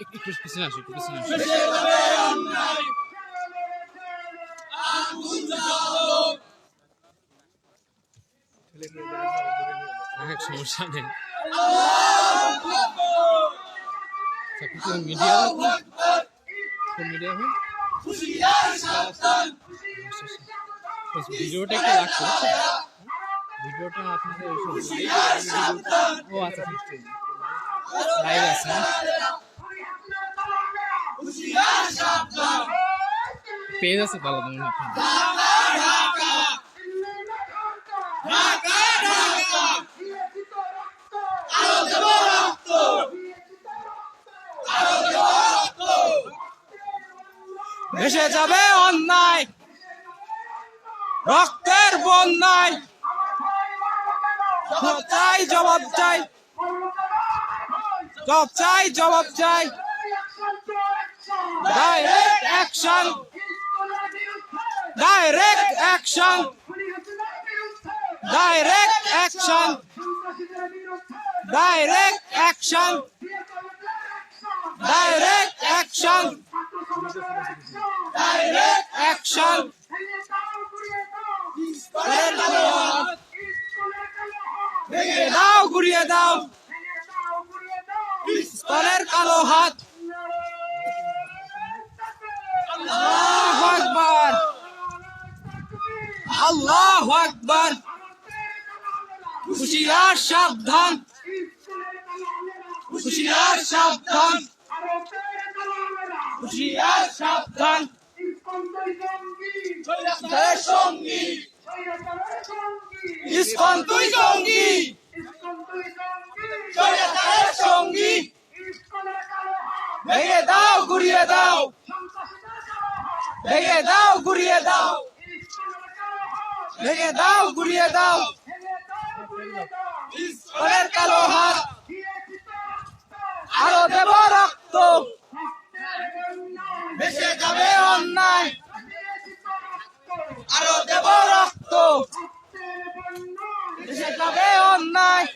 একটু পিছনে আসো একটু পিছনে আসো সমস্যা নেই মিডিয়া মিডিয়া ভিডিওটা একটু লাগছে আপনাদের ও আচ্ছা লাইভ আছে না? ভেসে যাবে অন্যায়। রক্তের বন্যায়। চাই জবাব চাই। জবাব চাই জবাব চাই। Direct action direct action direct action direct action direct action direct action দাও ঘুরিয়ে দাও। স্তনের কালো হাত। আল্লাহু আকবার। আল্লাহু আকবার। হুশিয়ার সাবধান। হুশিয়ার সাবধান। হুশিয়ার সাবধান। সঙ্গী। ইসকন তুই সঙ্গী। সঙ্গী। ভেঙে দাও, ঘুরিয়ে দাও। ভেঙে দাও ঘুরিয়ে দাও। ভেঙে দাও ঘুরিয়ে দাও। কালো হাত। আরও দেব রক্ত। ভেসে যাবে অন্যায়। আরও দেব রক্ত। ভেসে যাবে অন্যায়।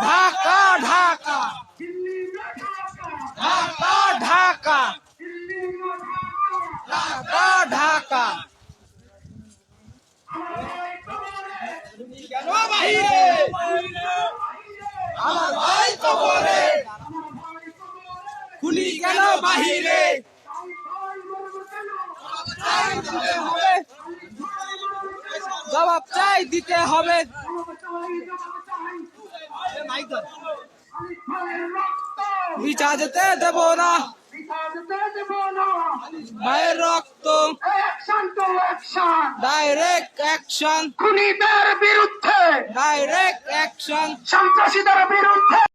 ঢাকা ঢাকা। ঢাকা ঢাকা ঢাকা কেন বাহিরে আমার ভাই কবরে খুনি কেন বাহিরে জবাব চাই দিতে হবে বিচার যেতে দেব না ভাইয়ের রক্ত। ডাইরেক্ট অ্যাকশন খুনিদের বিরুদ্ধে। ডাইরেক্ট অ্যাকশন সন্ত্রাসীদের বিরুদ্ধে।